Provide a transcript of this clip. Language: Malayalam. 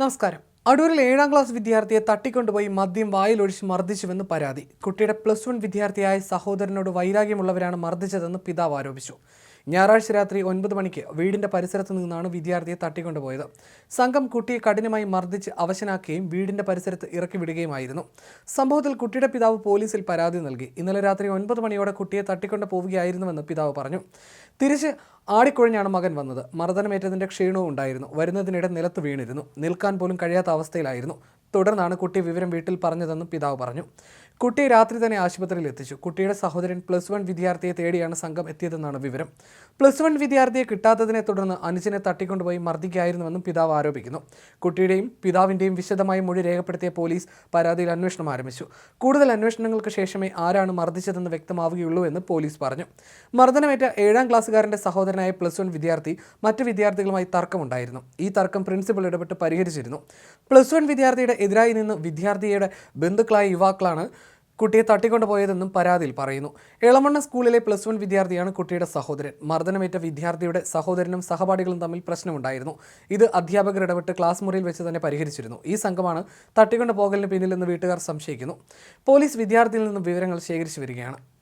നമസ്കാരം. അടൂരിൽ ഏഴാം ക്ലാസ് വിദ്യാർത്ഥിയെ തട്ടിക്കൊണ്ടുപോയി മദ്യം വായിലൊഴിച്ച് മർദ്ദിച്ചുവെന്ന് പരാതി. കുട്ടിയുടെ പ്ലസ് വൺ വിദ്യാർത്ഥിയായ സഹോദരനോട് വൈരാഗ്യമുള്ളവരാണ് മർദ്ദിച്ചതെന്ന് പിതാവ് ആരോപിച്ചു. ഞായറാഴ്ച രാത്രി ഒൻപത് മണിക്ക് വീടിന്റെ പരിസരത്ത് നിന്നാണ് വിദ്യാർത്ഥിയെ തട്ടിക്കൊണ്ടുപോയത്. സംഘം കുട്ടിയെ കഠിനമായി മർദ്ദിച്ച് അവശനാക്കുകയും വീടിന്റെ പരിസരത്ത് ഇറക്കി വിടുകയുമായിരുന്നു. സംഭവത്തിൽ കുട്ടിയുടെ പിതാവ് പോലീസിൽ പരാതി നൽകി. ഇന്നലെ രാത്രി ഒൻപത് മണിയോടെ കുട്ടിയെ തട്ടിക്കൊണ്ടു പോവുകയായിരുന്നുവെന്ന് പിതാവ് പറഞ്ഞു. തിരിച്ച് ആടിക്കുഴഞ്ഞാണ് മകൻ വന്നത്. മർദ്ദനമേറ്റതിന്റെ ക്ഷീണവും ഉണ്ടായിരുന്നു. വരുന്നതിനിടെ നിലത്ത് വീണിരുന്നു. നിൽക്കാൻ പോലും കഴിയാത്ത അവസ്ഥയിലായിരുന്നു. തുടർന്നാണ് കുട്ടി വിവരം വീട്ടിൽ പറഞ്ഞതെന്ന് പിതാവ് പറഞ്ഞു. കുട്ടി രാത്രി തന്നെ ആശുപത്രിയിൽ എത്തിച്ചു. കുട്ടിയുടെ സഹോദരൻ പ്ലസ് വൺ വിദ്യാർത്ഥിയെ തേടിയാണ് സംഘം എത്തിയതെന്നാണ് വിവരം. പ്ലസ് വൺ വിദ്യാർത്ഥിയെ കിട്ടാത്തതിനെ തുടർന്ന് അനുജനെ തട്ടിക്കൊണ്ടുപോയി മർദ്ദിക്കായിരുന്നുവെന്നും പിതാവ് ആരോപിക്കുന്നു. കുട്ടിയുടെയും പിതാവിന്റെയും വിശദമായ മൊഴി രേഖപ്പെടുത്തിയ പോലീസ് പരാതിയിൽ അന്വേഷണം ആരംഭിച്ചു. കൂടുതൽ അന്വേഷണങ്ങൾക്ക് ശേഷമേ ആരാണ് മർദ്ദിച്ചതെന്ന് വ്യക്തമാവുകയുള്ളൂ എന്ന് പോലീസ് പറഞ്ഞു. മർദ്ദനമേറ്റ ഏഴാം ക്ലാസ്സുകാരന്റെ സഹോദരനായ പ്ലസ് വൺ വിദ്യാർത്ഥി മറ്റ് വിദ്യാർത്ഥികളുമായി തർക്കമുണ്ടായിരുന്നു. ഈ തർക്കം പ്രിൻസിപ്പൽ ഇടപെട്ട് പരിഹരിച്ചിരുന്നു. പ്ലസ് വൺ വിദ്യാർത്ഥിയുടെ എതിരായി നിന്ന് വിദ്യാർത്ഥിയുടെ ബന്ധുക്കളായ യുവാക്കളാണ് കുട്ടിയെ തട്ടിക്കൊണ്ടുപോയതെന്നും പരാതിയിൽ പറയുന്നു. എളമണ്ണ സ്കൂളിലെ പ്ലസ് വൺ വിദ്യാർത്ഥിയാണ് കുട്ടിയുടെ സഹോദരൻ. മർദ്ദനമേറ്റ വിദ്യാർത്ഥിയുടെ സഹോദരനും സഹപാഠികളും തമ്മിൽ പ്രശ്നമുണ്ടായിരുന്നു. ഇത് അധ്യാപകർ ഇടപെട്ട് ക്ലാസ് മുറിയിൽ വെച്ച് തന്നെ പരിഹരിച്ചിരുന്നു. ഈ സംഘമാണ് തട്ടിക്കൊണ്ടുപോകലിന് പിന്നിലെന്ന് വീട്ടുകാർ സംശയിക്കുന്നു. പോലീസ് വിദ്യാർത്ഥിയിൽ നിന്നും വിവരങ്ങൾ ശേഖരിച്ചു വരികയാണ്.